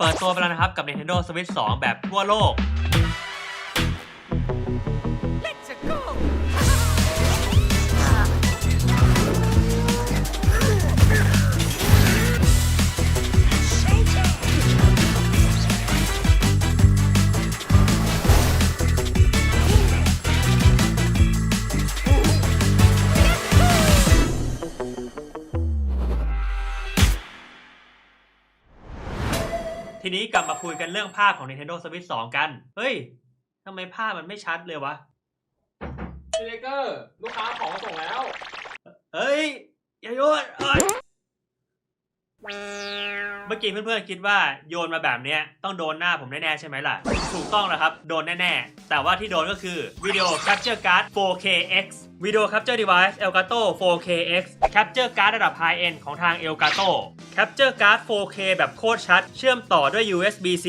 เปิดตัวไปแล้วนะครับกับ Nintendo Switch 2 แบบทั่วโลก ทีนี้กลับมาคุยกันเรื่องภาพของ Nintendo Switch 2 กัน เฮ้ยทำไมภาพมันไม่ชัดเลยวะพี่เลเกอร์ลูกค้าของมาส่งแล้วเฮ้ย อย่าโยนเอ้ยเมื่อกี้เพื่อนๆคิดว่าโยนมาแบบเนี้ยต้องโดนหน้าผมแน่ๆใช่ไหมล่ะ ถูกต้องแล้วครับ โดนแน่ๆ แต่ว่าที่โดนก็คือวิดีโอ Capture Card 4KX วิดีโอ Capture Device Elgato 4KX Capture Card ระดับ High End ของทาง Elgato Capture Card 4K แบบโคตรชัด เชื่อมต่อด้วย USB-C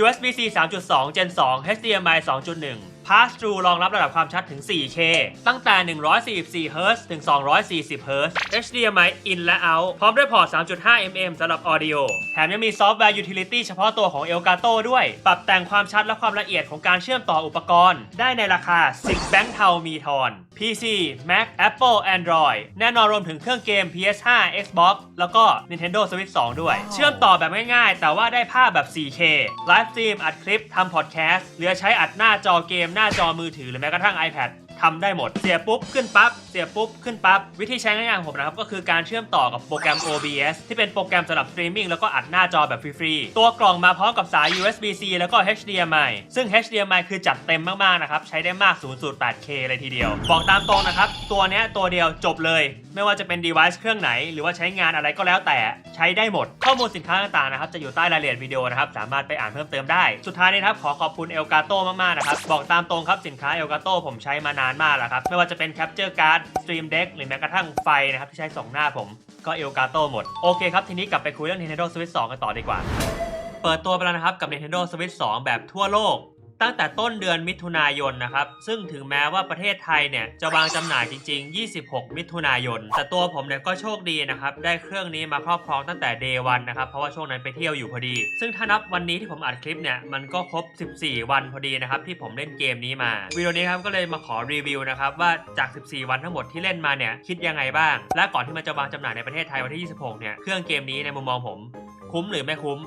USB-C 3.2 Gen 2 HDMI 2.1 Pass Through รองรับระดับความชัดถึง 4K ตั้งแต่ 144 Hz ถึง 240 Hz HDMI in และ out พร้อมด้วยพอร์ต 3.5 mm สำหรับ Audio แถมยังมี Software Utility เฉพาะตัวของ Elgato ด้วย ปรับแต่งความชัดและความละเอียดของการเชื่อมต่ออุปกรณ์ ได้ในราคา 10 แบงค์เทามีทอน PC Mac Apple Android แน่นอนรวมถึงเครื่องเกม PS5 Xbox แล้วก็ Nintendo Switch 2 ด้วย เชื่อมต่อแบบง่ายๆ แต่ว่าได้ภาพแบบ 4K ไลฟ์สตรีมอัดคลิปทำพอดแคสต์หรือใช้อัดหน้าจอเกมหน้า้าจอมือถือหรือแม้กระทั่ง iPad ทำได้หมด เสียปุ๊บขึ้นปั๊บ เสียปุ๊บขึ้นปั๊บ วิธีใช้ง่ายๆของผมนะครับ ก็คือการเชื่อมต่อกับโปรแกรม OBS ที่เป็นโปรแกรมสำหรับสตรีมมิ่งแล้วก็อัดหน้าจอแบบฟรีๆ ตัวกล่องมาพร้อมกับสาย USB-C แล้วก็ HDMI ซึ่ง HDMI คือจัดเต็มมากๆนะครับ ใช้ได้มากสูงสุด 8K เลยทีเดียว บอกตามตรงนะครับ ตัวนี้ตัวเดียวจบเลย ไม่ว่าจะเป็น device เครื่องไหน หรือว่าใช้งานอะไรก็แล้วแต่ใช้ได้หมด ข้อมูลสินค้าต่างๆนะครับจะอยู่ใต้รายละเอียดวิดีโอนะครับสามารถไปอ่านเพิ่มเติมได้ สุดท้ายนี้ครับขอขอบคุณ Elgato มากๆนะครับบอกตามตรงครับสินค้า Elgato ผมใช้มานานมากแล้วครับ ไม่ว่าจะเป็น Capture Card Stream Deck หรือแม้กระทั่งไฟนะครับ ที่ใช้ส่องหน้าผมก็เอลกาโตหมด โอเคครับ ทีนี้กลับไปคุยเรื่อง Nintendo Switch 2 กันต่อดีกว่า เปิดตัวไปแล้วนะครับกับ Nintendo Switch 2 แบบทั่วโลก ตั้งแต่ต้นเดือนมิถุนายนนะครับ ซึ่งถึงแม้ว่าประเทศไทยเนี่ยจะวางจำหน่ายจริง ๆ 26 มิถุนายน แต่ตัวผมเนี่ยก็โชคดีนะครับ ได้เครื่องนี้มาครอบครองตั้งแต่ day 1นะครับ เพราะว่าช่วงนั้นไปเที่ยวอยู่พอดี ซึ่งถ้านับวันนี้ที่ผมอัดคลิปเนี่ย มันก็ครบ 14 วันพอดีนะครับ ที่ผมเล่นเกมนี้มาวิดีโอนี้ครับก็เลยมาขอรีวิวนะครับว่าจาก 14 วันทั้งหมดที่เล่นมาเนี่ยคิดยังไงบ้าง และก่อนที่มันจะวางจำหน่ายในประเทศไทยวันที่ 26 เนี่ยเครื่องเกมนี้ในมุมมองผม คุ้มหรือไม่คุ้ม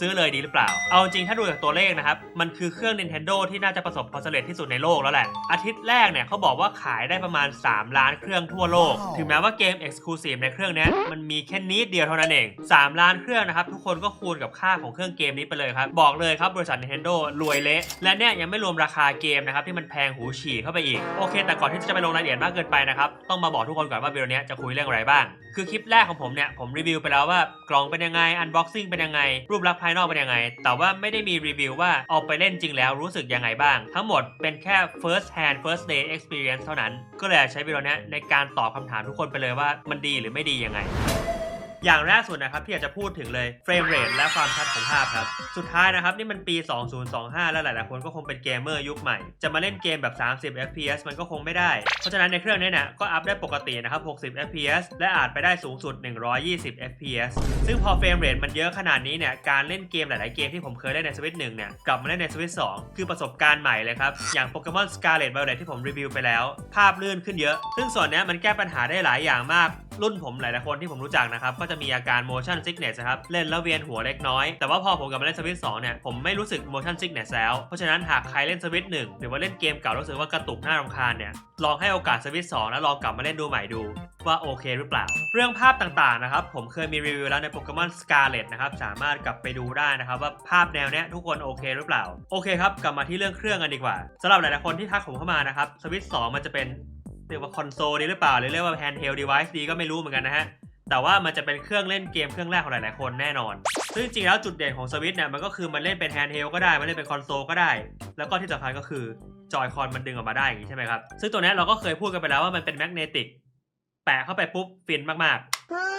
ซื้อเลยดีหรือเปล่า เอาจริงถ้าดูจากตัวเลขนะครับ มันคือเครื่อง Nintendo ที่น่าจะประสบความสำเร็จที่สุดในโลกแล้วแหละ อาทิตย์แรกเนี่ยเขาบอกว่าขายได้ประมาณ 3 ล้านเครื่องทั่วโลก ถึงแม้ว่าเกม Exclusive ในเครื่องเนี้ยมันมีแค่นิดเดียวเท่านั้นเอง 3 ล้านเครื่องนะครับ ทุกคนก็คูณกับค่าของเครื่องเกมนี้ไปเลยครับ บอกเลยครับบริษัท Nintendo รวยเละ และเนี่ยยังไม่รวมราคาเกมนะครับที่มันแพงหูฉี่เข้าไปอีก โอเค แต่ก่อนที่จะไปลงรายละเอียดมากเกินไปนะครับ ต้องมาบอกทุกคนก่อนว่าวิดีโอเนี้ยจะคุยเรื่องอะไรบ้างคือคลิปแรกของผมเนี่ยผมรีวิวไปแล้วว่ากล่องเป็นยังไงอันบ็อกซิ่งเป็นยังไง รูปลักษณ์ภายนอกเป็นยังไง แต่ว่าไม่ได้มีรีวิวว่าเอาไปเล่นจริงแล้วรู้สึกยังไงบ้าง ทั้งหมดเป็นแค่ first hand first day experience เท่านั้น ก็เลยใช้วิดีโอเนี้ยในการตอบคำถามทุกคนไปเลยว่ามันดีหรือไม่ดียังไง อย่างแรกสุดนะครับที่อยากจะพูดถึงเลยเฟรมเรทและความชัดของภาพครับ สุดท้ายนะครับนี่มันปี 2025 แล้วหลาย ๆ คนก็คงเป็นเกมเมอร์ยุคใหม่ จะมาเล่นเกมแบบ 30 fps มันก็คงไม่ได้ เพราะฉะนั้นในเครื่องนี้เนี่ยก็อัพได้ปกตินะครับ 60 fps และอาจไปได้สูงสุด 120 fps ซึ่งพอเฟรมเรทมันเยอะขนาดนี้เนี่ยการเล่นเกมหลาย ๆ เกมที่ผมเคยเล่นในสวิตหนึ่งเนี่ยกลับมาเล่นในสวิต2คือประสบการณ์ใหม่เลยครับอย่างโปเกมอนสกาเลต v วเลตที่ผมรีวิวไปแล้ว ภาพลื่นขึ้นเยอะ ซึ่งส่วนนี้มันแก้ปัญหาได้หลายอย่างมากรุ่นผมหลายๆคนที่ผมรู้จักนะครับก็จะมีอาการ motion sickness นะครับเล่นแล้วเวียนหัวเล็กน้อย แต่ว่าพอผมกลับมาเล่นสวิต2เนี่ยผมไม่รู้สึก motion sickness แล้ว เพราะฉะนั้นหากใครเล่นสวิต1หรือว่าเล่นเกมเก่ารู้สึกว่ากระตุกหน้ารำคาญเนี่ยลองให้โอกาสสวิต2แล้วลองกลับมาเล่นดูใหม่ดูว่าโอเคหรือเปล่า เรื่องภาพต่างๆนะครับผมเคยมีรีวิวแล้วในโปเกมอนสกาเลตนะครับสามารถกลับไปดูได้นะครับว่าภาพแนวเนี้ยทุกคนโอเคหรือเปล่าโอเคครับกลับมาที่เรื่องเครื่องกันดีกว่าสำหรับหลายๆคนที่ทักผมเข้ามานะครับสวิต2มันจะเป็นเรียกว่าคอนโซลดีหรือเปล่าหรือเรียกว่า handheld device ดีก็ไม่รู้เหมือนกันนะฮะ แต่ว่ามันจะเป็นเครื่องเล่นเกมเครื่องแรกของหลายๆคนแน่นอน ซึ่งจริงๆแล้วจุดเด่นของสวิตเนี่ยมันก็คือมันเล่นเป็นแฮนด์เฮลก็ได้ มันเล่นเป็นคอนโซลก็ได้ แล้วก็ที่สำคัญก็คือจอยคอนมันดึงออกมาได้อย่างนี้ใช่ไหมครับ ซึ่งตัวนี้เราก็เคยพูดกันไปแล้วว่ามันเป็นแมกเนติกแปะเข้าไปปุ๊บฟินมาก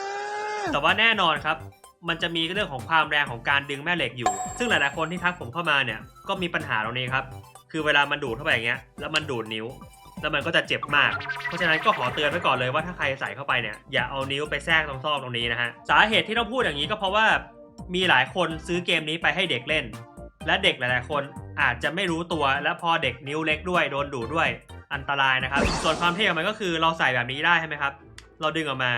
ๆ แต่ว่าแน่นอนครับ มันจะมีเรื่องของความแรงของการดึงแม่เหล็กอยู่ ซึ่งหลายๆคนที่ทักผมเข้ามาเนี่ยก็มีปัญหาตรงนี้ครับ คือเวลามันดูดเข้าไปอย่างเงี้ยแล้วมันดูดนิ้ว แล้วมันก็จะเจ็บมาก เพราะฉะนั้นก็ขอเตือนไว้ก่อนเลยว่าถ้าใครใส่เข้าไปเนี่ยอย่าเอานิ้วไปแทรกตรงซอกตรงนี้นะฮะสาเหตุที่ต้องพูดอย่างนี้ก็เพราะว่ามีหลายคนซื้อเกมนี้ไปให้เด็กเล่น และเด็กหลาย ๆ คนอาจจะไม่รู้ตัวและพอเด็กนิ้วเล็กด้วยโดนดูดด้วยอันตรายนะครับ ส่วนความเท่ของมันก็คือเราใส่แบบนี้ได้ใช่ไหมครับ เราดึงออกมา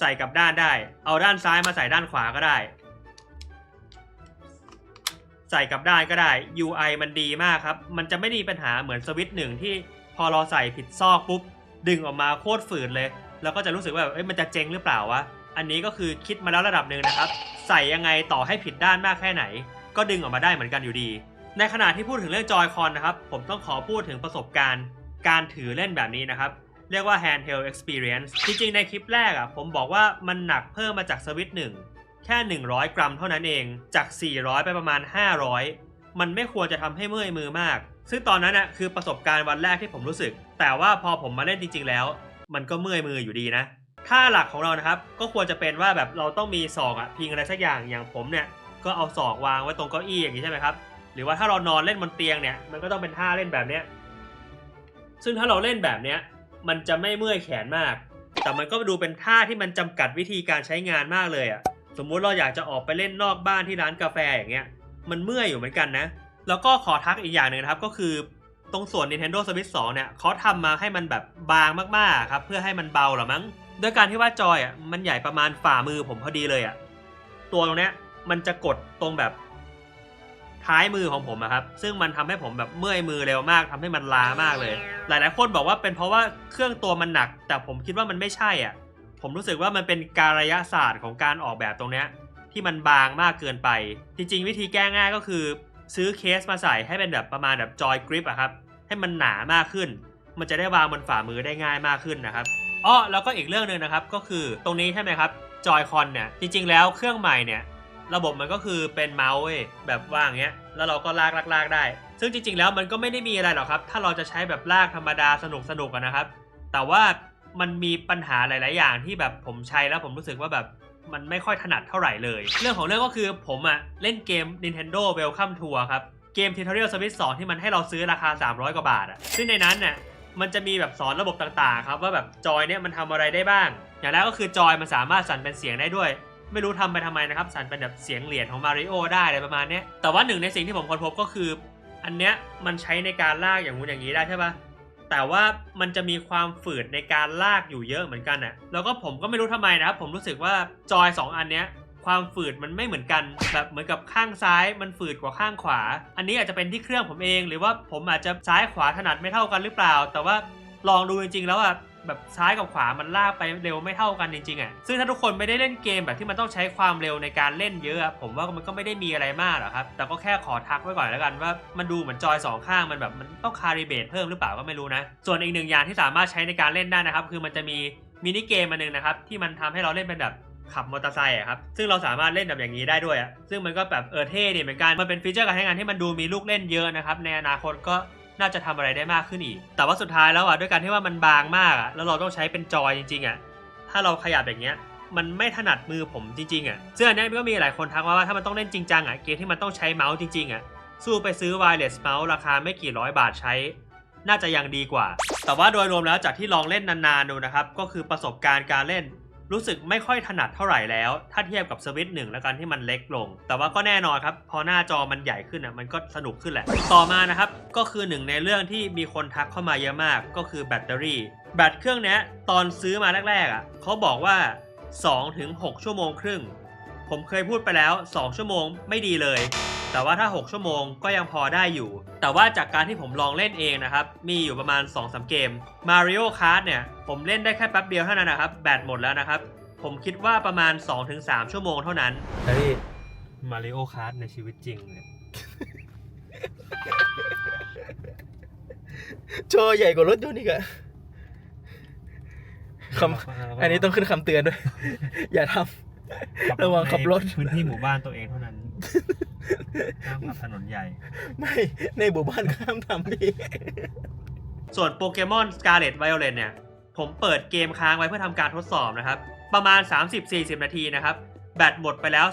ใส่กับด้านได้ เอาด้านซ้ายมาใส่ด้านขวาก็ได้ ใส่กับด้านก็ได้ UI มันดีมากครับ มันจะไม่มีปัญหาเหมือนสวิตช์หนึ่งที่พอเราใส่ผิดซอกปุ๊บ ดึงออกมาโคตรฝืดเลย แล้วก็จะรู้สึกว่าแบบเอ้ยมันจะเจ๊งหรือเปล่าวะ อันนี้ก็คือคิดมาแล้วระดับหนึ่งนะครับ ใส่ยังไงต่อให้ผิดด้านมากแค่ไหน ก็ดึงออกมาได้เหมือนกันอยู่ดี ในขณะที่พูดถึงเรื่องจอยคอนนะครับ ผมต้องขอพูดถึงประสบการณ์ การถือเล่นแบบนี้นะครับเรียกว่า handheld experience จริงๆ ในคลิปแรกอะผมบอกว่ามันหนักเพิ่มมาจากสวิตหนึ่ง แค่ 100 กรัมเท่านั้นเองจาก 400 ไปประมาณ 500 มันไม่ควรจะทำให้เมื่อยมือมาก ซึ่งตอนนั้นอะคือประสบการณ์วันแรกที่ผมรู้สึก แต่ว่าพอผมมาเล่นจริง ๆ แล้ว มันก็เมื่อยมืออยู่ดีนะท่าหลักของเรานะครับก็ควรจะเป็นว่าแบบเราต้องมีศอกอะพิงอะไรสักอย่างอย่างผมเนี่ยก็เอาศอกวางไว้ตรงเก้าอี้อย่างนี้ใช่ไหมครับหรือว่าถ้าเรานอนเล่นบนเตียงเนี่ยมันก็ต้องเป็นท่าเล่นแบบเนี้ยซึ่งถ้าเราเล่นแบบเนี้ยมันจะไม่เมื่อยแขนมาก แต่มันก็ดูเป็นท่าที่มันจำกัดวิธีการใช้งานมากเลยอะ สมมุติเราอยากจะออกไปเล่นนอกบ้านที่ร้านกาแฟอย่างเงี้ย มันเมื่อยอยู่เหมือนกันนะ แล้วก็ขอทักอีกอย่างหนึ่งนะครับ ก็คือตรงส่วน Nintendo Switch 2 เนี่ยเขาทำมาให้มันแบบบางมากๆครับ เพื่อให้มันเบาเหรอมั้งด้วยการที่ว่าจอยอะมันใหญ่ประมาณฝ่ามือผมพอดีเลยอะตัวตรงเนี้ยมันจะกดตรงแบบท้ายมือของผมอะครับ ซึ่งมันทำให้ผมแบบเมื่อยมือเร็วมากทำให้มันล้ามากเลย หลายๆคนบอกว่าเป็นเพราะว่าเครื่องตัวมันหนัก แต่ผมคิดว่ามันไม่ใช่อะ ผมรู้สึกว่ามันเป็นการระยะศาสตร์ของการออกแบบตรงเนี้ยที่มันบางมากเกินไป จริง ๆ วิธีแก้ง่ายก็คือ ซื้อเคสมาใส่ให้เป็นแบบประมาณแบบจอยกริปอะครับให้มันหนามากขึ้น มันจะได้วางบนฝ่ามือได้ง่ายมากขึ้นนะครับอ้อแล้วก็อีกเรื่องหนึ่งนะครับก็คือตรงนี้ใช่ไหมครับจอยคอนเนี่ยจริง ๆ แล้วเครื่องใหม่เนี่ยระบบมันก็คือเป็นเมาส์เว้ยแบบว่างเงี้ยแล้วเราก็ลากลากลากได้ ซึ่งจริง ๆ แล้วมันก็ไม่ได้มีอะไรหรอกครับ ถ้าเราจะใช้แบบลากธรรมดาสนุกสนุกๆนะครับ แต่ว่า มันมีปัญหาหลาย ๆ อย่างที่แบบผมใช้แล้วผมรู้สึกว่าแบบมันไม่ค่อยถนัดเท่าไหร่เลย เรื่องของเรื่องก็คือผมอะเล่นเกม Nintendo Welcome Tour ครับ เกม Tutorial Service 2 ที่มันให้เราซื้อราคา 300 กว่าบาทอะซึ่งในนั้นเนี่ยมันจะมีแบบสอนระบบต่าง ๆ ครับ ว่าแบบจอยเนี่ยมันทำอะไรได้บ้าง อย่างแรกก็คือจอยมันสามารถสั่นเป็นเสียงได้ด้วย ไม่รู้ทำไปทำไมนะครับ สั่นเป็นแบบเสียงเหรียญของมาริโอได้อะไรประมาณนี้แต่ว่าหนึ่งในสิ่งที่ผมค้นพบก็คือ อันเนี้ยมันใช้ในการลากอย่างงู้นอย่างนี้ได้ใช่ปะ แต่ว่ามันจะมีความฝืดในการลากอยู่เยอะเหมือนกันอะแล้วก็ผมก็ไม่รู้ทำไมนะครับผมรู้สึกว่าจอย 2 อันเนี้ยความฝืดมันไม่เหมือนกัน แบบเหมือนกับข้างซ้ายมันฝืดกว่าข้างขวา อันนี้อาจจะเป็นที่เครื่องผมเอง หรือว่าผมอาจจะซ้ายขวาถนัดไม่เท่ากันหรือเปล่า แต่ว่าลองดูจริงๆแล้วอะ แบบซ้ายกับขวามันลากไปเร็วไม่เท่ากันจริงๆอะซึ่งถ้าทุกคนไม่ได้เล่นเกมแบบที่มันต้องใช้ความเร็วในการเล่นเยอะผมว่ามันก็ไม่ได้มีอะไรมากหรอกครับ แต่ก็แค่ขอทักไว้ก่อนแล้วกันว่ามันดูเหมือนจอยสองข้างมันแบบมันต้องคาริเบตเพิ่มหรือเปล่าก็ไม่รู้นะ ส่วนอีกหนึ่งอย่างที่สามารถใช้ในการเล่นได้นะครับ คือมันจะมีมินิเกมมาหนึ่งนะครับที่มันทำให้เราเล่นเป็นแบบขับมอเตอร์ไซค์ครับ ซึ่งเราสามารถเล่นแบบอย่างนี้ได้ด้วยอะซึ่งมันก็แบบเออเท่ดีเหมือนกัน มันเป็นฟีเจอร์การใช้งานที่มันดูมีลูกเล่นเยอะนะครับ ในอนาคตก็ น่าจะทำอะไรได้มากขึ้นอีก แต่ว่าสุดท้ายแล้วอะด้วยการที่ว่ามันบางมากอะแล้วเราต้องใช้เป็นจอยจริงๆอะถ้าเราขยับอย่างเงี้ยมันไม่ถนัดมือผมจริงๆอะซึ่งอันเนี้ยก็มีหลายคนทักมาว่าถ้ามันต้องเล่นจริงจังอะเกมที่มันต้องใช้เมาส์จริงๆอะสู้ไปซื้อ wireless mouse ราคาไม่กี่ร้อยบาทใช้ น่าจะยังดีกว่า แต่ว่าโดยรวมแล้วจากที่ลองเล่นนานๆดูนะครับก็คือประสบการณ์การเล่น รู้สึกไม่ค่อยถนัดเท่าไหร่แล้ว ถ้าเทียบกับสวิตช์หนึ่งแล้วกันที่มันเล็กลง แต่ว่าก็แน่นอนครับ พอหน้าจอมันใหญ่ขึ้นอะมันก็สนุกขึ้นแหละ ต่อมานะครับ ก็คือหนึ่งในเรื่องที่มีคนทักเข้ามาเยอะมาก ก็คือแบตเตอรี่ แบตเครื่องนี้ตอนซื้อมาแรกๆอะเขาบอกว่า 2-6 ชั่วโมงครึ่ง ผมเคยพูดไปแล้ว 2 ชั่วโมงไม่ดีเลย แต่ว่าถ้า 6 ชั่วโมงก็ยังพอได้อยู่ แต่ว่าจากการที่ผมลองเล่นเองนะครับ มีอยู่ประมาณ 2-3 เกม Mario Kart เนี่ย ผมเล่นได้แค่แป๊บเดียวเท่านั้นนะครับ แบตหมดแล้วนะครับ ผมคิดว่าประมาณ 2-3 ชั่วโมงเท่านั้นเฮ้ย Mario Kart ในชีวิตจริงเนี่ยจอใหญ่กว่ารถยนต์อีกอะคำอันนี้ต้องขึ้นคำเตือนด้วย อย่าทำระวังขับรถพื้นที่หมู่บ้านตัวเองเท่านั้น ห้ามขับถนนใหญ่ ไม่ในหมู่บ้านข้ามทำพี่ส่วนโปเกมอน Scarlet Violet เนี่ย ผมเปิดเกมค้างไว้เพื่อทำการทดสอบนะครับ ประมาณ 30-40 นาทีนะครับ แบตหมดไปแล้ว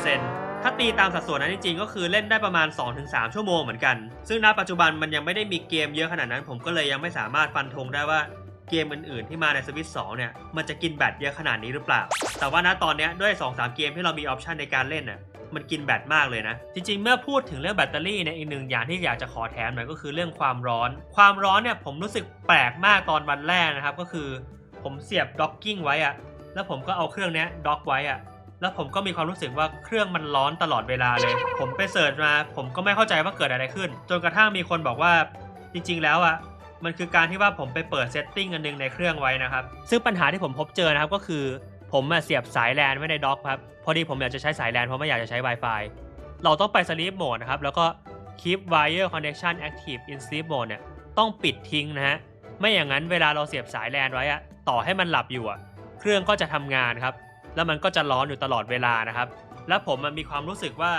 30%ถ้าตีตามสัดส่วนนั้นจริงๆ ก็คือเล่นได้ประมาณ 2-3 ชั่วโมงเหมือนกัน ซึ่งณปัจจุบันมันยังไม่ได้มีเกมเยอะขนาดนั้น ผมก็เลยยังไม่สามารถฟันธงได้ว่าเกมอื่นๆ ที่มาในสวิต2เนี่ย มันจะกินแบตเยอะขนาดนี้หรือเปล่า แต่ว่าณตอนเนี้ยด้วย 2-3 เกมที่เรามีออปชันในการเล่นน่ะ มันกินแบตมากเลยนะ จริงๆ เมื่อพูดถึงเรื่องแบตเตอรี่เนี่ยอีกหนึ่งอย่างที่อยากจะขอแถมหน่อยก็คือเรื่องความร้อน ความร้อนเนี่ยผมรู้สึกแปลกมากตอนวันแรกนะครับ ก็คือผมเสียบด็อกกิ้งไว้อะแล้วผมก็เอาเครื่องนี้ด็อกไว้อะแล้วผมก็มีความรู้สึกว่าเครื่องมันร้อนตลอดเวลาเลย ผมไปเสิร์ชมา ผมก็ไม่เข้าใจว่าเกิดอะไรขึ้น จนกระทั่งมีคนบอกว่าจริง ๆ แล้วอะมันคือการที่ว่าผมไปเปิดเซตติ้งอันหนึงในเครื่องไว้นะครับ ซึ่งปัญหาที่ผมพบเจอนะครับก็คือ ผมมาเสียบสายแลนไว้ในด็อกครับ พอดีผมอยากจะใช้สายแลนเพราะไม่อยากจะใช้ Wi-Fi เราต้องไป Sleep Mode นะครับ แล้วก็ Keep Wire Connection Active in Sleep Mode เนี่ย ต้องปิดทิ้งนะฮะ ไม่อย่างนั้นเวลาเราเสียบสายแลนไว้อะต่อให้มันหลับอยู่อะเครื่องก็จะทำงานครับ แล้วมันก็จะร้อนอยู่ตลอดเวลานะครับ แล้วผมมันมีความรู้สึกว่า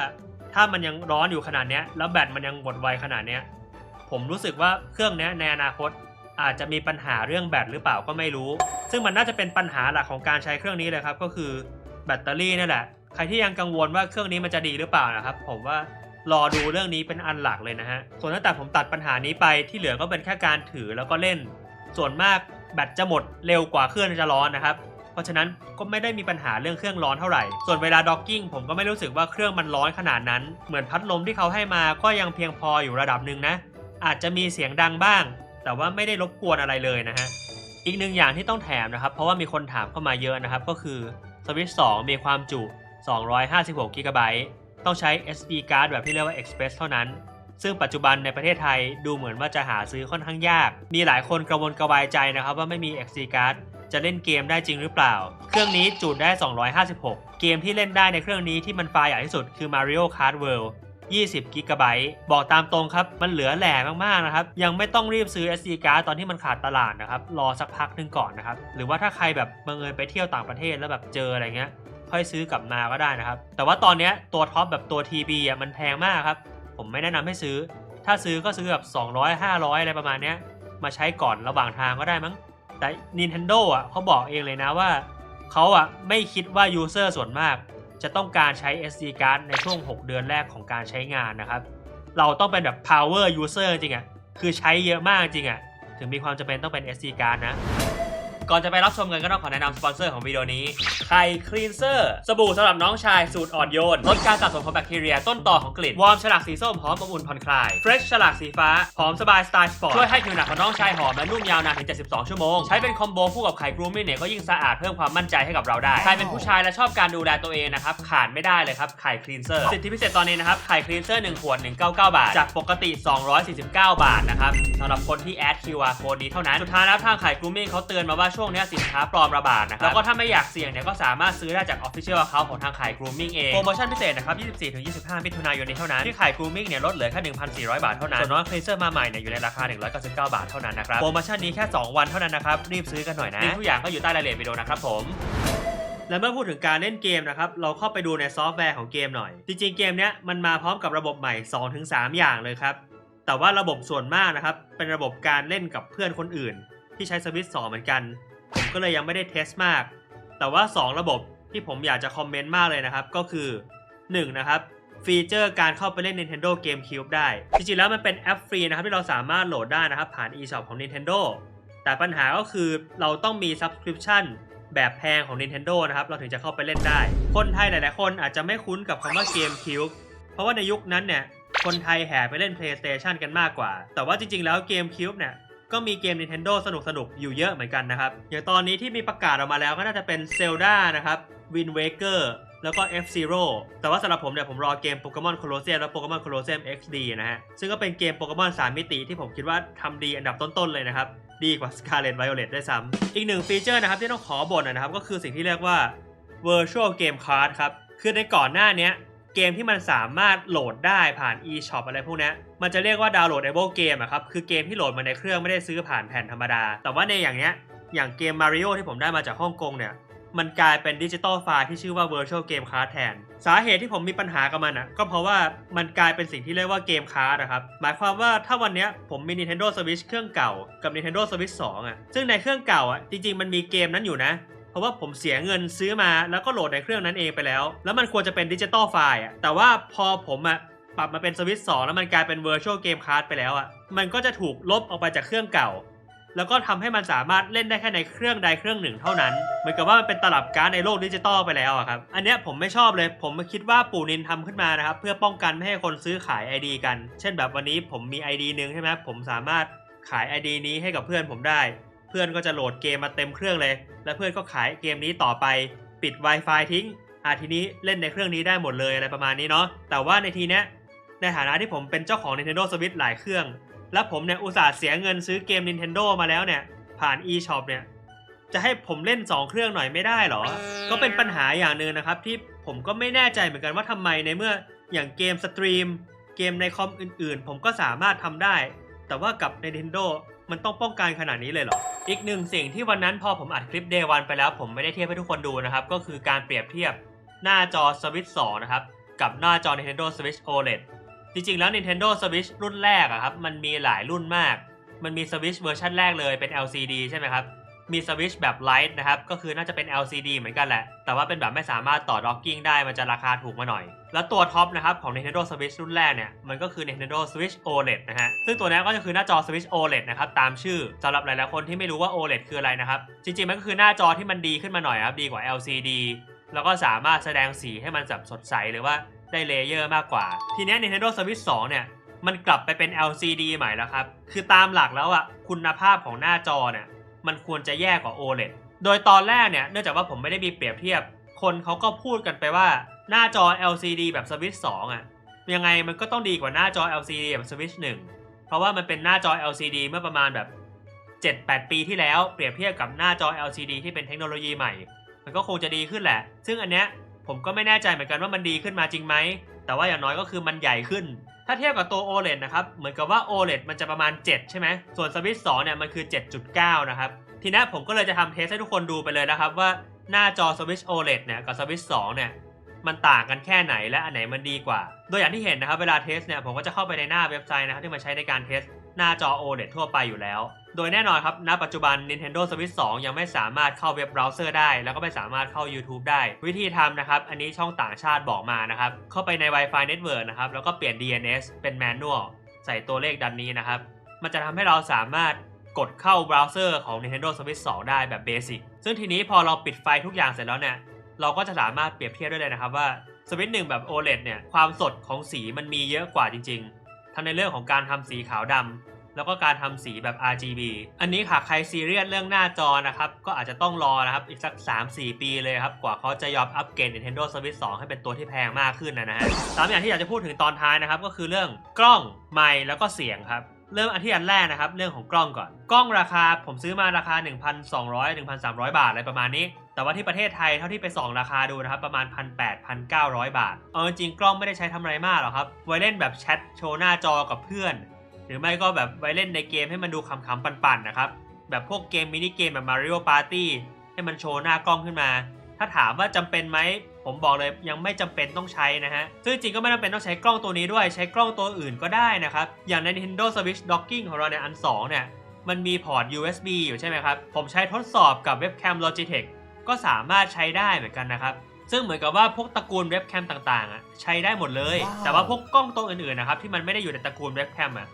ถ้ามันยังร้อนอยู่ขนาดเนี้ย แล้วแบตมันยังหมดไวขนาดเนี้ย ผมรู้สึกว่าเครื่องนี้ในอนาคต อาจจะมีปัญหาเรื่องแบตหรือเปล่าก็ไม่รู้ ซึ่งมันน่าจะเป็นปัญหาหลักของการใช้เครื่องนี้เลยครับ ก็คือแบตเตอรี่นี่แหละ ใครที่ยังกังวลว่าเครื่องนี้มันจะดีหรือเปล่านะครับ ผมว่ารอดูเรื่องนี้เป็นอันหลักเลยนะฮะ ส่วนตั้งแต่ผมตัดปัญหานี้ไปที่เหลือก็เป็นแค่การถือแล้วก็เล่น ส่วนมากแบตจะหมดเร็วกว่าเครื่องจะร้อนนะครับ เพราะฉะนั้นก็ไม่ได้มีปัญหาเรื่องเครื่องร้อนเท่าไหร่ ส่วนเวลาด็อกกิ้งผมก็ไม่รู้สึกว่าเครื่องมันร้อนขนาดนั้น เหมือนพัดลมที่เขาให้มาก็ยังเพียงพออยู่ระดับหนึ่งนะ อาจจะมีเสียงดังบ้าง แต่ว่าไม่ได้รบกวนอะไรเลยนะฮะ อีกหนึ่งอย่างที่ต้องแถมนะครับ เพราะว่ามีคนถามเข้ามาเยอะนะครับ ก็คือ Switch 2 มีความจุ 256 g b ต้องใช้ SD card แบบที่เรียกว่า Express เท่านั้น ซึ่งปัจจุบันในประเทศไทยดูเหมือนว่าจะหาซื้อค่อนข้างยาก มีหลายคนกระวนกระวายใจนะครับว่าไม่มี SD card จะเล่นเกมได้จริงหรือเปล่า เครื่องนี้จุได้ 256 เกมที่เล่นได้ในเครื่องนี้ที่มันไฟล์ใหญ่ที่สุดคือ Mario Kart World 20 g b บอกตามตรงครับ มันเหลือแหล่มากๆนะครับ ยังไม่ต้องรีบซื้อ SD card ตอนที่มันขาดตลาดนะครับ รอสักพักหนึงก่อนนะครับ หรือว่าถ้าใครแบบบังเอิญไปเที่ยวต่างประเทศแล้วแบบเจออะไรเงี้ย ค่อยซื้อกลับมาก็ได้นะครับ แต่ว่าตอนนี้ตัวท็อปแบบตัว TB อะมันแพงมากครับ ผมไม่แนะนำให้ซื้อ ถ้าซื้อก็ซื้อแบบ 200 500 อะไรประมาณเนี้ย มาใช้ก่อนระหว่างทางก็ได้มั้ง แต่ Nintendo อะเขาบอกเองเลยนะว่าเขาอะไม่คิดว่ายูเซอร์ส่วนมาก จะต้องการใช้ SD card ในช่วง 6 เดือนแรกของการใช้งานนะครับ เราต้องเป็นแบบ power user จริงอะ คือใช้เยอะมากจริงอะ ถึงมีความจำเป็นต้องเป็น SD card นะ ก่อนจะไปรับชมกันก็ต้องขอแนะนำสปอนเซอร์ของวิดีโอนี้ไข่คลีนเซอร์สบู่สำหรับน้องชายสูตรอ่อนโยนลดการสะสมของแบคทีเรียต้นต่อของกลิ่นวอร์มฉลากสีส้มหอมอบอุ่นผ่อนคลายเฟรชฉลากสีฟ้าหอมสบายสไตล์สปอร์ตช่วยให้ผิวหนังของน้องชายหอมและนุ่มยาวนานถึง 72 ชั่วโมง ใช้เป็นคอมโบคู่กับไข่กรูมิ่งเนี่ยก็ยิ่งสะอาดเพิ่มความมั่นใจให้กับเราได้ใครเป็นผู้ชายและชอบการดูแลตัวเองนะครับขาดไม่ได้เลยครับไข่คลีนเซอร์สิทธิพิเศษตอนนี้นะครับไข่คลีนเซอร์1ขวด199 บาท จากปกติ 249 บาทนะครับสำหรับคนที่แอด QR code นี้เท่านั้นสุดท้ายแล้วทางไข่กรูมิ่งเขาเตือนมาว่าช่วงเนี้ยสินค้าปลอมระบาดนะครับ แล้วก็ถ้าไม่อยากเสี่ยงเนี่ยก็สามารถซื้อได้จาก Official Account ของทางขาย Grooming เอง โปรโมชั่นพิเศษนะครับ 24-25 มิถุนายนนี้เท่านั้น ที่ขาย Grooming เนี่ยลดเหลือแค่ 1,400 บาทเท่านั้น ส่วนน้องคลีเซอร์มาใหม่เนี่ยอยู่ในราคา 199 บาทเท่านั้นนะครับ โปรโมชั่นนี้แค่ 2 วันเท่านั้นนะครับ รีบซื้อกันหน่อยนะลิงก์ทุกอย่างก็อยู่ใต้รายละเอียดวิดีโอนะครับผมและเมื่อพูดถึงการเล่นเกมนะครับ เราเข้าไปดูในซอฟต์แวร์ของเกมหน่อย จริงๆ เกมเนี้ยมันมาพร้อมกับระบบใหม่ 2-3 อย่างเลยครับ แต่ว่าระบบส่วนมากนะครับ เป็นระบบการเล่นกับเพื่อนคนอื่น ที่ใช้สวิตช์2เหมือนกัน ผมก็เลยยังไม่ได้เทสมาก แต่ว่า 2 ระบบที่ผมอยากจะคอมเมนต์มากเลยนะครับ ก็คือ 1 นะครับฟีเจอร์การเข้าไปเล่น Nintendo GameCube ได้ จริงๆ แล้วมันเป็นแอปฟรีนะครับที่เราสามารถโหลดได้นะครับ ผ่าน eShop ของ Nintendo แต่ปัญหาก็คือเราต้องมี Subscription แบบแพงของ Nintendo นะครับ เราถึงจะเข้าไปเล่นได้ คนไทยหลายๆ คนอาจจะไม่คุ้นกับคำว่า GameCube เพราะว่าในยุคนั้นเนี่ย คนไทยแห่ไปเล่น PlayStation กันมากกว่า แต่ว่าจริงๆ แล้ว GameCube เนี่ย ก็มีเกม Nintendo สนุกๆอยู่เยอะเหมือนกันนะครับ อย่างตอนนี้ที่มีประกาศออกมาแล้วก็น่าจะเป็น Zelda นะครับ Wind Waker แล้วก็ F-Zero แต่ว่าสำหรับผมเนี่ยผมรอเกม Pokemon Colosseum และ Pokemon Colosseum XD นะฮะ ซึ่งก็เป็นเกมโปเกมอน3มิติที่ผมคิดว่าทำดีอันดับต้น ๆ เลยนะครับ ดีกว่า Scarlet Violet ด้ซ้ำ อีกหนึ่งฟีเจอร์นะครับที่ต้องขอบ่นนะครับ ก็คือสิ่งที่เรียกว่า Virtual Game Card ครับ คือในก่อนหน้านี้เกมที่มันสามารถโหลดได้ผ่าน eShop อะไรพวกนี้ มันจะเรียกว่า downloadable game อะครับ คือเกมที่โหลดมาในเครื่องไม่ได้ซื้อผ่านแผ่นธรรมดา แต่ว่าในอย่างเนี้ย อย่างเกม Mario ที่ผมได้มาจากฮ่องกงเนี่ย มันกลายเป็นดิจิตอลไฟล์ที่ชื่อว่า Virtual Game Card แทน สาเหตุที่ผมมีปัญหากับมันอะก็เพราะว่ามันกลายเป็นสิ่งที่เรียกว่าเกมคาร์ดนะครับ หมายความว่าถ้าวันเนี้ยผมมี Nintendo Switch เครื่องเก่า กับ Nintendo Switch 2อะซึ่งในเครื่องเก่าอะจริง ๆ มันมีเกมนั้นอยู่นะเพราะว่าผมเสียเงินซื้อมาแล้วก็โหลดในเครื่องนั้นเองไปแล้ว แล้วมันควรจะเป็นดิจิตอลไฟล์อะแต่ว่าพอผมอะ ปรับมาเป็นสวิตช์2แล้วมันกลายเป็น Virtual Game Card ไปแล้วอะ มันก็จะถูกลบออกไปจากเครื่องเก่า แล้วก็ทำให้มันสามารถเล่นได้แค่ในเครื่องใดเครื่องหนึ่งเท่านั้น เหมือนกับว่ามันเป็นตลับการ์ดในโลกดิจิตอลไปแล้วอะครับ อันเนี้ยผมไม่ชอบเลย ผมคิดว่าปู่นินทำขึ้นมานะครับ เพื่อป้องกันไม่ให้คนซื้อขาย ID กัน เช่นแบบวันนี้ผมมี ID หนึ่งใช่ไหมผมสามารถขาย ID นี้ให้กับเพื่อนผมได้ เพื่อนก็จะโหลดเกมมาเต็มเครื่องเลย แล้วเพื่อนก็ขายเกมนี้ต่อไป ปิด Wi-Fi ทิ้งอะทีนี้เล่นในเครื่องนี้ได้หมดเลยอะไรประมาณนี้เนาะ แต่ว่าในทีเนี้ย ในฐานะที่ผมเป็นเจ้าของ Nintendo Switch หลายเครื่อง และผมเนี่ยอุตส่าห์เสียเงินซื้อเกม Nintendo มาแล้วเนี่ย ผ่าน eShop เนี่ย จะให้ผมเล่น 2 เครื่องหน่อยไม่ได้เหรอ ก็เป็นปัญหาอย่างหนึ่งนะครับ ที่ผมก็ไม่แน่ใจเหมือนกันว่าทำไมในเมื่ออย่างเกมสตรีมเกมในคอมอื่นๆ ผมก็สามารถทำได้ แต่ว่ากับ Nintendo มันต้องป้องกันขนาดนี้เลยเหรอ อีกหนึ่งสิ่งที่วันนั้นพอผมอัดคลิป Day 1ไปแล้ว ผมไม่ได้เทียบให้ทุกคนดูนะครับ ก็คือการเปรียบเทียบหน้าจอ Switch 2 นะครับ กับหน้าจอ Nintendo Switch OLED จริงๆ แล้ว Nintendo Switch รุ่นแรกอะครับ มันมีหลายรุ่นมาก มันมี Switch เวอร์ชันแรกเลยเป็น LCD ใช่ไหมครับ มี Switch แบบ Lite นะครับ ก็คือน่าจะเป็น LCD เหมือนกันแหละ แต่ว่าเป็นแบบไม่สามารถต่อ docking ได้ มันจะราคาถูกมาหน่อย แล้วตัวท็อปนะครับของ Nintendo Switch รุ่นแรกเนี่ย มันก็คือ Nintendo Switch OLED นะฮะ ซึ่งตัวนี้ก็จะคือหน้าจอ Switch OLED นะครับ ตามชื่อสำหรับหลายๆคนที่ไม่รู้ว่า OLED คืออะไรนะครับ จริงๆ มันก็คือหน้าจอที่มันดีขึ้นมาหน่อยครับ ดีกว่า LCD แล้วก็สามารถแสดงสีให้มันแบบสดใสหรือว่า ได้เลเยอร์มากกว่า ทีนี้ Nintendo Switch 2 เนี่ย มันกลับไปเป็น LCD ใหม่แล้วครับ คือตามหลักแล้วอะคุณภาพของหน้าจอเนี่ย มันควรจะแย่กว่า OLED โดยตอนแรกเนี่ย เนื่องจากว่าผมไม่ได้มีเปรียบเทียบ คนเขาก็พูดกันไปว่าหน้าจอ LCD แบบ Switch 2อะยังไงมันก็ต้องดีกว่าหน้าจอ LCD แบบ Switch 1 เพราะว่ามันเป็นหน้าจอ LCD เมื่อประมาณแบบ 7-8 ปีที่แล้ว เปรียบเทียบกับหน้าจอ LCD ที่เป็นเทคโนโลยีใหม่ มันก็คงจะดีขึ้นแหละ ซึ่งอันเนี้ย ผมก็ไม่แน่ใจเหมือนกันว่ามันดีขึ้นมาจริงไหม แต่ว่าอย่างน้อยก็คือมันใหญ่ขึ้น ถ้าเทียบกับตัว OLED นะครับ เหมือนกับว่า OLED มันจะประมาณ 7 ใช่ไหม ส่วน Switch 2เนี่ยมันคือ 7.9 นะครับ ทีนี้ผมก็เลยจะทำเทสให้ทุกคนดูไปเลยนะครับว่าหน้าจอ Switch OLED เนี่ยกับ Switch 2เนี่ยมันต่างกันแค่ไหนและอันไหนมันดีกว่า โดยอย่างที่เห็นนะครับเวลาเทสเนี่ยผมก็จะเข้าไปในหน้าเว็บไซต์นะครับที่มาใช้ในการเทสหน้าจอ OLED ทั่วไปอยู่แล้ว โดยแน่นอนครับ ณ ปัจจุบัน Nintendo Switch 2 ยังไม่สามารถเข้าเว็บเบราว์เซอร์ได้ แล้วก็ไม่สามารถเข้า YouTube ได้ วิธีทำนะครับ อันนี้ช่องต่างชาติบอกมานะครับ เข้าไปใน Wi-Fi Network นะครับ แล้วก็เปลี่ยน DNS เป็น Manual ใส่ตัวเลขดันนี้นะครับ มันจะทำให้เราสามารถกดเข้าเบราว์เซอร์ของ Nintendo Switch 2 ได้แบบเบสิกซึ่งทีนี้พอเราปิดไฟทุกอย่างเสร็จแล้วเนี่ย เราก็จะสามารถเปรียบเทียบได้เลยนะครับว่า Switch 1แบบ OLED เนี่ย ความสดของสีมันมีเยอะกว่าจริง ๆทั้งในเรื่องของการทำสีขาวดำ แล้วก็การทำสีแบบ RGB อันนี้หากใครซีเรียสเรื่องหน้าจอนะครับ ก็อาจจะต้องรอนะครับ อีกสัก 3-4 ปีเลยครับ กว่าเขาจะยอมอัปเกรด Nintendo Switch 2 ให้เป็นตัวที่แพงมากขึ้นนะฮะสามอย่างที่อยากจะพูดถึงตอนท้ายนะครับ ก็คือเรื่องกล้องไมค์แล้วก็เสียงครับเริ่มอันที่อันแรกนะครับ เรื่องของกล้องก่อน กล้องราคาผมซื้อมาราคา 1,200 1,300 บาทอะไรประมาณนี้ แต่ว่าที่ประเทศไทยเท่าที่ไปส่องราคาดูนะครับ ประมาณ 1,800 1,900 บาท เอาจริงๆกล้องไม่ได้ใช้ทำอะไรมากหรอกครับ ไว้เล่นแบบแชทโชว์หน้าจอกับเพื่อน หรือไม่ก็แบบไว้เล่นในเกมให้มันดูขำๆปั่นๆนะครับ แบบพวกเกมมินิเกมแบบ Mario Party ให้มันโชว์หน้ากล้องขึ้นมา ถ้าถามว่าจำเป็นไหม ผมบอกเลยยังไม่จำเป็นต้องใช้นะฮะ ซึ่งจริงก็ไม่จำเป็นต้องใช้กล้องตัวนี้ด้วยใช้กล้องตัวอื่นก็ได้นะครับ อย่างใน Nintendo Switch Docking ของเราในยอัน 2 เนี่ย มันมีพอร์ต USB อยู่ใช่ไหมครับ ผมใช้ทดสอบกับเว็บแคม Logitech ก็สามารถใช้ได้เหมือนกันนะครับซึ่งเหมือนกับว่าพวกตระกูลเว็บแคมต่างๆอะใช้ได้หมดเลย แต่ว่าพวกกล้องตัวอื่นๆนะครับที่มันไม่ได้อยู่ในตระกูลเว็บแคมอะ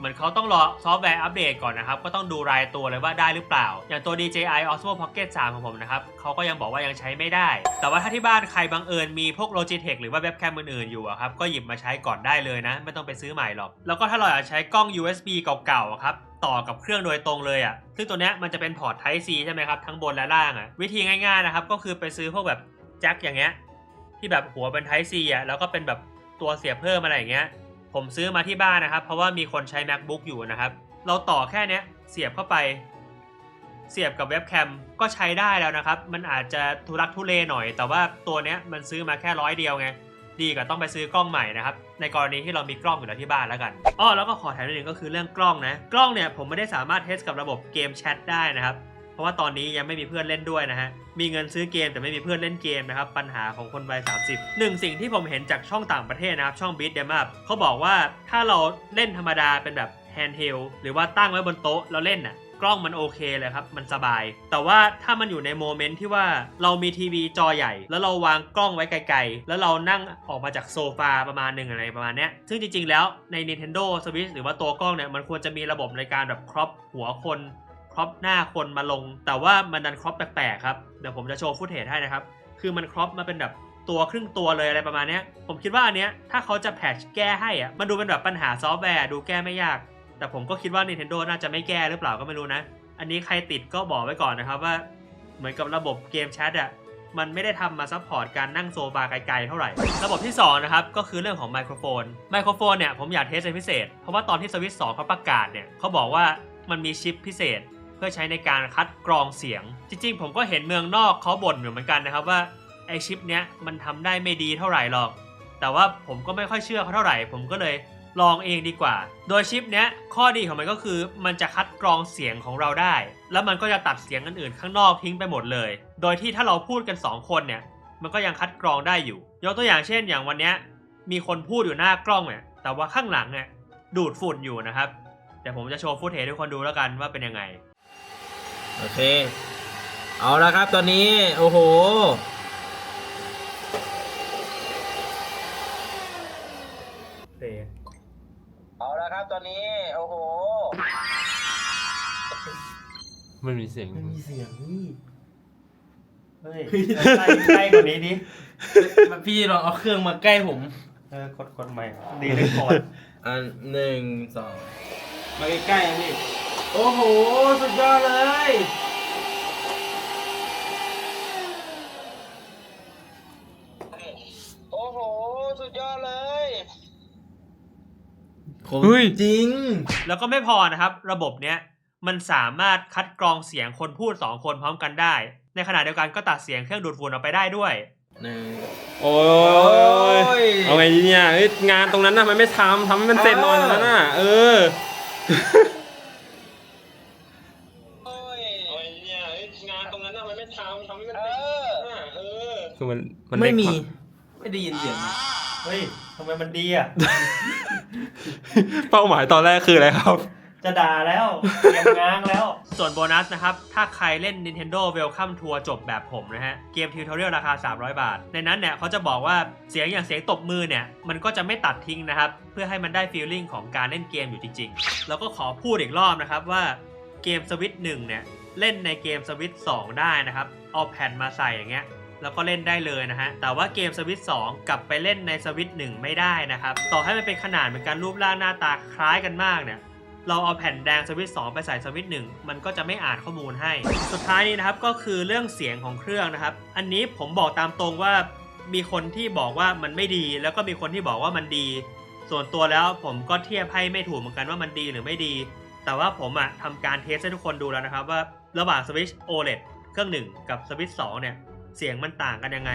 เหมือนเขาต้องรอซอฟต์แวร์อัปเดตก่อนนะครับ ก็ต้องดูรายตัวเลยว่าได้หรือเปล่า อย่างตัว DJI Osmo Pocket 3 ของผมนะครับเขาก็ยังบอกว่ายังใช้ไม่ได้ แต่ว่าถ้าที่บ้านใครบังเอิญมีพวก Logitech หรือว่าเว็บแคมอื่นๆอยู่อะครับก็หยิบมาใช้ก่อนได้เลยนะ ไม่ต้องไปซื้อใหม่หรอก แล้วก็ถ้าเราอยากใช้กล้อง USB เก่าๆครับต่อกับเครื่องโดยตรงเลยอะ ซึ่งตัวเนี้ยมันจะเป็นพอร์ต Type C ใช่ไหมครับ ทั้งบนและล่างอะ วิธีง่ายๆนะครับ ก็คือไปซื้อพวกแบบแจ็คอย่างเงี้ย ที่แบบหัวเป็น Type C อะ แล้วก็เป็นแบบตัวเสียบเพิ่มอะไรอย่างเงี้ย ผมซื้อมาที่บ้านนะครับ เพราะว่ามีคนใช้ macbook อยู่นะครับ เราต่อแค่เนี้ยเสียบเข้าไป เสียบกับเว็บแคมก็ใช้ได้แล้วนะครับ มันอาจจะทุรักทุเลหน่อย แต่ว่าตัวเนี้ยมันซื้อมาแค่ร้อยเดียวไงดีกว่าต้องไปซื้อกล้องใหม่นะครับ ในกรณีที่เรามีกล้องอยู่แล้วที่บ้านแล้วกันอ้อแล้วก็ขอแถมนิดนึงก็คือเรื่องกล้องนะ กล้องเนี่ยผมไม่ได้สามารถเทสกับระบบเกมแชทได้นะครับ ราะว่าตอนนี้ยังไม่มีเพื่อนเล่นด้วยนะฮะ มีเงินซื้อเกมแต่ไม่มีเพื่อนเล่นเกมนะครับ ปัญหาของคนวัย 30 หนึ่งสิ่งที่ผมเห็นจากช่องต่างประเทศนะครับ ช่อง Beat Them Up เขาบอกว่าถ้าเราเล่นธรรมดาเป็นแบบ handheld หรือว่าตั้งไว้บนโต๊ะแล้วเล่นน่ะกล้องมันโอเคเลยครับ มันสบาย แต่ว่าถ้ามันอยู่ในโมเมนต์ที่ว่าเรามีทีวีจอใหญ่ แล้วเราวางกล้องไว้ไกลๆ แล้วเรานั่งออกมาจากโซฟาประมาณหนึ่งอะไรประมาณเนี้ย ซึ่งจริงๆแล้วใน Nintendo Switch หรือว่าตัวกล้องเนี่ย มันควรจะมีระบบในการแบบครอปหัวคน รอปหน้าคนมาลง แต่ว่ามันดันครอปแปลกๆครับ เดี๋ยวผมจะโชว์ฟุตเทจให้นะครับ คือมันครอปมาเป็นแบบตัวครึ่งตัวเลยอะไรประมาณนี้ผมคิดว่าอันเนี้ยถ้าเขาจะแพทชแก้ให้อะมันดูเป็นแบบปัญหาซอฟต์แวร์ดูแก้ไม่ยาก แต่ผมก็คิดว่า Nintendo น่าจะไม่แก้หรือเปล่าก็ไม่รู้นะ อันนี้ใครติดก็บอกไว้ก่อนนะครับว่า เหมือนกับระบบเกมแชทอะมันไม่ได้ทำมาซัพพอร์ตการนั่งโซฟาไกลๆเท่าไหร่ ระบบที่สองนะครับ ก็คือเรื่องของไมโครโฟน ไมโครโฟนเนี่ยผมอยากเทสเป็นพิเศษ เพราะว่าตอนที่สวิตสองเขาประกาศเนี่ยเขาบอกว่ามันมีชิปพิเศษ พื่อใช้ในการคัดกรองเสียง จริงๆ ผมก็เห็นเมืองนอกเขาบ่นอยู่เหมือนกันนะครับว่าไอชิปเนี้ยมันทำได้ไม่ดีเท่าไหร่หรอก แต่ว่าผมก็ไม่ค่อยเชื่อเขาเท่าไหร่ ผมก็เลยลองเองดีกว่า โดยชิปเนี้ยข้อดีของมันก็คือมันจะคัดกรองเสียงของเราได้ แล้วมันก็จะตัดเสียงอื่นๆข้างนอกทิ้งไปหมดเลย โดยที่ถ้าเราพูดกัน 2 คนเนี่ยมันก็ยังคัดกรองได้อยู่ ยกตัวอย่างเช่น อย่างวันเนี้ยมีคนพูดอยู่หน้ากล้องเนี่ยแต่ว่าข้างหลังเนี่ยดูดฝุ่นอยู่นะครับเดี๋ยวผมจะโชว์ฟุตเทจให้ทุกคนดูแล้วกันว่าเป็นยังไง โอเค เอาละครับตอนนี้ โอ้โหเอาละครับตอนนี้ โอ้โห มันมีเสียง มันมีเสียงนี่เฮ้ยใกล้ใกล้กว่านี้ดิพี่ลองเอาเครื่องมาใกล้ผม เออกดกดใหม่ดีเลยก่อนอันหนึ่งสองมาใกล้ๆอันนี้ โอ้โห สุดยอดเลย โอ้โห สุดยอดเลย ของเฮ้ย จริง แล้วก็ไม่พอนะครับ ระบบเนี้ยมันสามารถคัดกรองเสียงคนพูด 2 คนพร้อมกันได้ ในขณะเดียวกันก็ตัดเสียงเครื่องดูดฝุ่นออกไปได้ด้วย หนึ่ง โอ้ยโอ้ย เอาไงดีเนี่ยเอ้ยงานตรงนั้นน่ะมันไม่ทำทำให้มันเสร็จหน่อยตรงนั้นน่ะ เออ คือมันมันไม่มีด้ควาไม่ได้ยินเสียงเฮ้ยทำไมมันดีอะ เป้าหมายตอนแรกคืออะไรครับ จะด่าแล้วเตรียมง้างแล้ว ส่วนโบนัสนะครับ ถ้าใครเล่น Nintendo Welcome Tour จบแบบผมนะฮะ เกมทิวทอเรียลราคา 300 บาท ในนั้นเนี่ยเขาจะบอกว่าเสียงอย่างเสียงตบมือเนี่ย มันก็จะไม่ตัดทิ้งนะครับ เพื่อให้มันได้ฟีลลิ่งของการเล่นเกมอยู่จริงๆ แล้วก็ขอพูดอีกรอบนะครับว่าเกมสวิตหนึ่งเนี่ย เล่นในเกมสวิต2ได้นะครับ เอาแผ่นมาใส่อย่างเงี้ย แล้วก็เล่นได้เลยนะฮะ แต่ว่าเกมสวิต2กลับไปเล่นในสวิต1ไม่ได้นะครับ ต่อให้มันเป็นขนาดเหมือนกันรูปร่างหน้าตาคล้ายกันมากเนี่ยเราเอาแผ่นแดงสวิตช์2ไปใส่สวิตช์1มันก็จะไม่อ่านข้อมูลให้ สุดท้ายนี้นะครับก็คือเรื่องเสียงของเครื่องนะครับ อันนี้ผมบอกตามตรงว่ามีคนที่บอกว่ามันไม่ดี แล้วก็มีคนที่บอกว่ามันดี ส่วนตัวแล้วผมก็เทียบให้ไม่ถูกเหมือนกันว่ามันดีหรือไม่ดี แต่ว่าผมอะทำการเทสให้ทุกคนดูแล้วนะครับว่าระหว่างสวิตช์ OLED เครื่องหนึ่งกับสวิตช์2เนี่ย เสียงมันต่างกันยังไง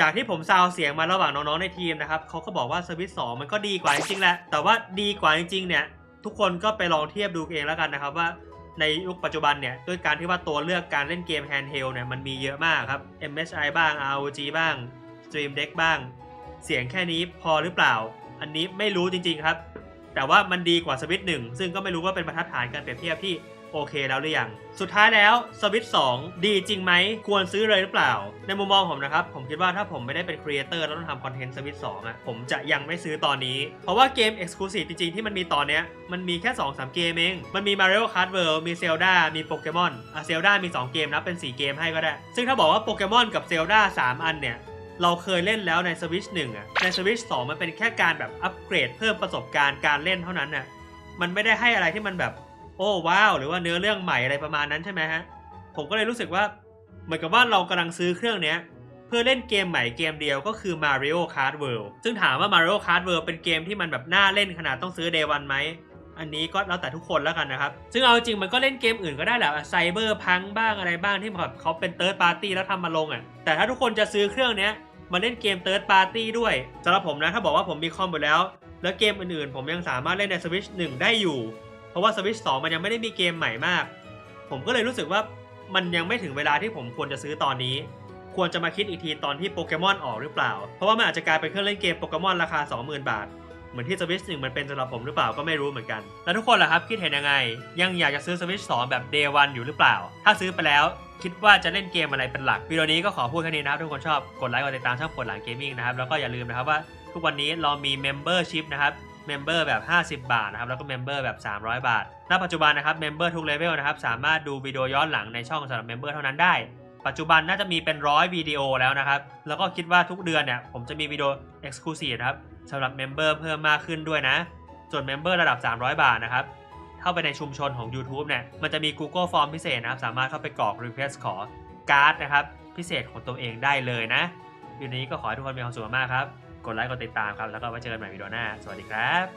จากที่ผมซาวเสียงมาระหว่างน้องๆในทีมนะครับเขาก็บอกว่าสวิตสองมันก็ดีกว่าจริงๆแหละ แต่ว่าดีกว่าจริงๆเนี่ยทุกคนก็ไปลองเทียบดูเองแล้วกันนะครับว่า ในยุคปัจจุบันเนี่ยด้วยการที่ว่าตัวเลือกการเล่นเกมแฮนด์เฮลเนี่ยมันมีเยอะมากครับ MSI บ้าง ROG บ้าง Stream Deck บ้าง เสียงแค่นี้พอหรือเปล่า อันนี้ไม่รู้จริง ๆ ครับ แต่ว่ามันดีกว่าสวิตหนึ่งซึ่งก็ไม่รู้ว่าเป็นบรรทัดฐานการเปรียบเทียบที่ โอเคแล้วหรือยังสุดท้ายแล้วสวิต2ดีจริงไหมควรซื้อเลยหรือเปล่า ในมุมมองผมนะครับ ผมคิดว่าถ้าผมไม่ได้เป็นครีเอเตอร์แล้วต้องทำคอนเทนต์สวิต2อะผมจะยังไม่ซื้อตอนนี้ เพราะว่าเกม Exclusive จริง ๆ ที่มันมีตอนเนี้ย มันมีแค่ 2-3 เกมเอง มันมี Mario Kart World มี Zelda มีโปเกมอนอะ Zelda มี 2 เกมนะเป็น 4 เกมให้ก็ได้ ซึ่งถ้าบอกว่าโปเกมอนกับ Zelda 3 อันเนี่ยเราเคยเล่นแล้วใน Switch 1อะใน Switch 2มันเป็นแค่การแบบอัปเกรดเพิ่มประสบการณ์การเล่นเท่านั้นน่ะมันไม่ได้ให้อะไรที่มันแบบ โอ้ว้าวหรือว่าเนื้อเรื่องใหม่อะไรประมาณนั้นใช่ไหมฮะผมก็เลยรู้สึกว่าเหมือนกับว่าเรากำลังซื้อเครื่องเนี้ยเพื่อเล่นเกมใหม่เกมเดียวก็คือ Mario Kart World ซึ่งถามว่า Mario Kart World เป็นเกมที่มันแบบน่าเล่นขนาดต้องซื้อ Day 1ไหม อันนี้ก็แล้วแต่ทุกคนแล้วกันนะครับ ซึ่งเอาจริงมันก็เล่นเกมอื่นก็ได้แหละไซเบอร์พังบ้างอะไรบ้างที่แบบเขาเป็นเติร์ดปาร์ตี้แล้วทำมาลงอะ แต่ถ้าทุกคนจะซื้อเครื่องเนี้ยมาเล่นเกมเติร์ดปาร์ตี้ด้วยสำหรับผมนะถ้าบอกว่าผมมีคอมอยู่แล้ว แล้วเกมอื่นๆ ผมยังสามารถเล่นใน Switch 1 ได้อยู่ ราะว่า Switch 2 มันยังไม่ได้มีเกมใหม่มาก ผมก็เลยรู้สึกว่ามันยังไม่ถึงเวลาที่ผมควรจะซื้อตอนนี้ ควรจะมาคิดอีกทีตอนที่โปเกมอนออกหรือเปล่า เพราะว่ามันอาจจะกลายเป็นเครื่องเล่นเกมโปเกมอนราคา 20,000 บาท เหมือนที่สวิชหนึ่งมันเป็นสำหรับผมหรือเปล่าก็ไม่รู้เหมือนกัน แล้วทุกคนล่ะครับคิดเห็นยังไง ยังอยากจะซื้อสวิช2แบบ day one อยู่หรือเปล่า ถ้าซื้อไปแล้วคิดว่าจะเล่นเกมอะไรเป็นหลัก วิดีโอนี้ก็ขอพูดแค่นี้นะครับทุกคนชอบกดไลค์กดติดตามช่องปวดหลังเกมมิ่งนะครับแล้วก็อย่าลืมนะครับว่าทุกวันนี้เรามี Membership นะครับ เมมเบอร์แบบ 50 บาทนะครับแล้วก็เมมเบอร์แบบ 300 บาท ณ ปัจจุบันนะครับเมมเบอร์ทุกเลเวลนะครับสามารถดูวิดีโอย้อนหลังในช่องสำหรับเมมเบอร์เท่านั้นได้ ปัจจุบันน่าจะมีเป็นร้อยวิดีโอแล้วนะครับ แล้วก็คิดว่าทุกเดือนเนี่ยผมจะมีวิดีโอ Exclusive นะครับสำหรับเมมเบอร์เพิ่มมากขึ้นด้วยนะ ส่วนเมมเบอร์ระดับ 300 บาทนะครับเข้าไปในชุมชนของ YouTube เนี่ยมันจะมี Google Form พิเศษนะครับสามารถเข้าไปกรอก Request ขอการ์ดนะครับพิเศษของตัวเองได้เลยนะวิดีโอนี้ก็ขอให้ทุกคนมีความสุขมากครับ กดไลค์กดติดตามครับ แล้วก็ไว้เจอกันใหม่วิดีโอหน้า สวัสดีครับ